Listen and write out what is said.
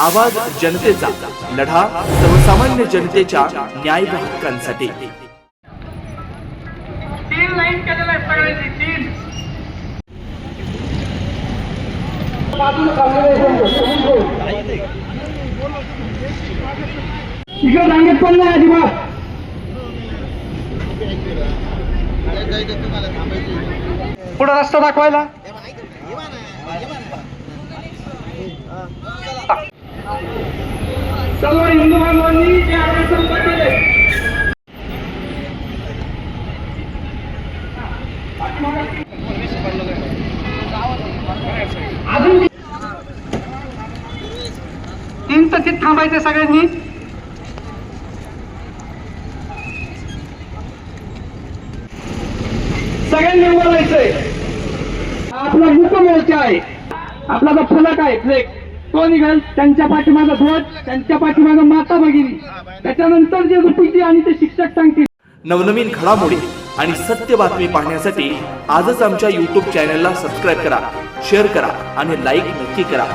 आवाज जनतेचा लढा सर्वसामान्य जनतेच्या न्याय हक्कांसाठी. तीन लाईन केलेलं आहे सगळ्यांनी तीन. इकडे रांगेत पण नाही अजिबात. पुढे रस्ता दाखवायला. सर्व हिंदू बांधवांनी जे आरक्षण केले. अजून तीन तशीच थांबायचे सगळ्यांनी. सगळ्यांनी उभं राहायचंय. आपला मुख मोर्चा आहे. आपला जो फलक आहे फ्लेक्स तो निघाल त्यांच्या पाठीमागं ध्वज त्यांच्या पाठीमागं माता भगिनी. त्याच्यानंतर जे रुपीची आणि ते शिक्षक सांगतील. नवनवीन घडामोडी आणि सत्य बातमी पाहण्यासाठी आजच आमच्या यूट्यूब चॅनलला सबस्क्राईब करा शेअर करा आणि लाईक नक्की करा.